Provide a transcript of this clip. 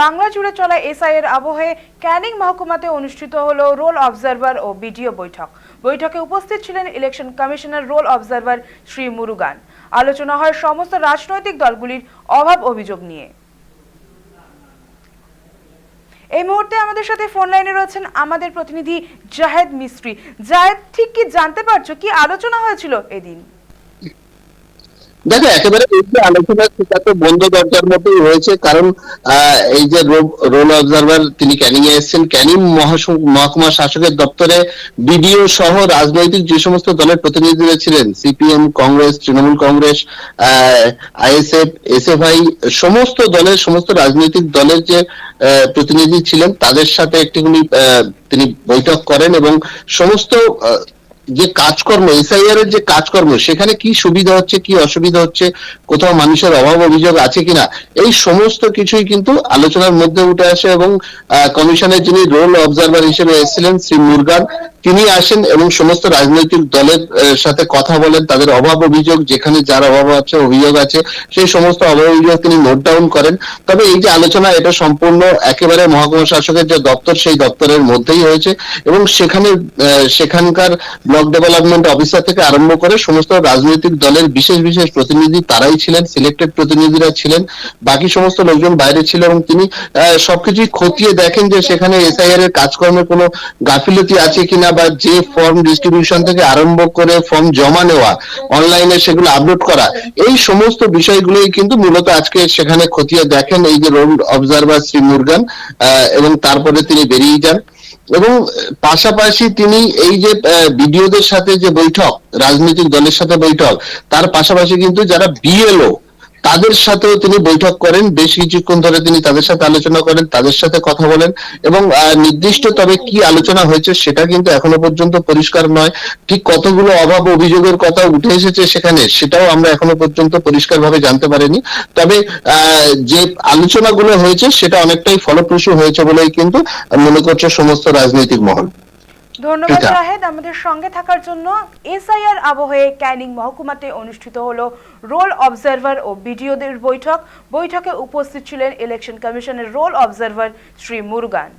বাংলা জুড়ে চলা এসআই এর আবহে ক্যানিং মহকুমাতে অনুষ্ঠিত হল রোল অবজারভার ও বিডিও বৈঠক। বৈঠকে উপস্থিত ছিলেন election commissioner roll observer Shri Murugan. আলোচনা হয় সমস্ত রাজনৈতিক দলগুলির অভাব অভিযোগ নিয়ে। এই মুহূর্তে আমাদের সাথে ফোন লাইনে রয়েছেন আমাদের প্রতিনিধি জাহেদ মিস্ত্রি। জাহেদ, ঠিক কি জানতে পারছ? কি আলোচনা হয়েছিল এদিন? দেখো, একেবারে আলোচনা, সেটা তো বন্ধ দরজার মতোই হয়েছে, কারণ এই যে রোল অবজারভার তিনি ক্যানিং এ এসেছেন, ক্যানিং মহকুমা শাসকের দপ্তরে বিডিও সহ রাজনৈতিক যে সমস্ত দলের প্রতিনিধিরা ছিলেন, CPM, Congress, Trinamool Congress ISF, SFI, সমস্ত দলের, সমস্ত রাজনৈতিক দলের যে প্রতিনিধি ছিলেন, তাদের সাথে একটি তিনি বৈঠক করেন এবং সমস্ত যে কাজকর্ম এসআইআর এর যে কাজকর্ম, সেখানে কি সুবিধা হচ্ছে, কি অসুবিধা হচ্ছে, কোথাও মানুষের অভাব অভিযোগ আছে কিনা, এই সমস্ত কিছুই কিন্তু আলোচনার মধ্যে উঠে আসে এবং কমিশনের যিনি রোল অবজারভার হিসেবে এসেছিলেন শ্রী মুরগান, তিনি আসেন এবং সমস্ত রাজনৈতিক দলের সাথে কথা বলেন, তাদের অভাব অভিযোগ, যেখানে যার অভাব আছে, অভিযোগ আছে, সেই সমস্ত অভাব অভিযোগ তিনি নোট ডাউন করেন। তবে এই যে আলোচনা, এটা সম্পূর্ণ একেবারে মহকুমা শাসকের যে দপ্তর, সেই দপ্তরের মধ্যেই হয়েছে এবং সেখানে সেখানকার ব্লক ডেভেলপমেন্ট অফিসার থেকে আরম্ভ করে সমস্ত রাজনৈতিক দলের বিশেষ বিশেষ প্রতিনিধি তারাই ছিলেন সিলেক্টেড প্রতিনিধিরা ছিলেন বাকি সমস্ত লোকজন বাইরে ছিল এবং তিনি আহ, সবকিছুই খতিয়ে দেখেন যে সেখানে এসআইআর এর কাজকর্মে কোনো গাফিলতি আছে কিনা বা যে ফর্ম ডিস্ট্রিবিউশন থেকে আরম্ভ করে ফর্ম জমা নেওয়া অনলাইনে সেগুলো আপলোড করা এই সমস্ত বিষয়গুলোই কিন্তু মূলত আজকে সেখানে খতিয়ে দেখেন এই যে রোল অবজারভার শ্রী মুরগান এবং তারপরে তিনি বেরিয়ে যান। এবং পাশাপাশি তিনি এই যে বিডিওদের সাথে যে বৈঠক, রাজনৈতিক দলের সাথে বৈঠক, তার পাশাপাশি কিন্তু যারা বিএলও তাদের সাথেও তিনি বৈঠক করেন, বেশ কিছুক্ষণ ধরে তিনি তাদের সাথে আলোচনা করেন, তাদের সাথে কথা বলেন এবং নির্দিষ্ট তবে কি আলোচনা হয়েছে সেটা কিন্তু এখনও পর্যন্ত পরিষ্কার নয়। ঠিক কতগুলো অভাব অভিযোগের কথা উঠে এসেছে সেখানে সেটাও আমরা এখনও পর্যন্ত পরিষ্কারভাবে জানতে পারিনি। তবে যে আলোচনাগুলো হয়েছে সেটা অনেকটাই ফলপ্রসূ হয়েছে বলেই কিন্তু মনে করছে সমস্ত রাজনৈতিক মহল। ধন্যবাদ শাহেদ। আমাদের সঙ্গে থাকার জন্য এসআইআর আবহে ক্যানিং মহকুমাতে অনুষ্ঠিত হলো রোল অবজারভার ও বিডিওদের বৈঠক। বৈঠকে উপস্থিত ছিলেন ইলেকশন কমিশনের রোল অবজারভার শ্রী মুরগান।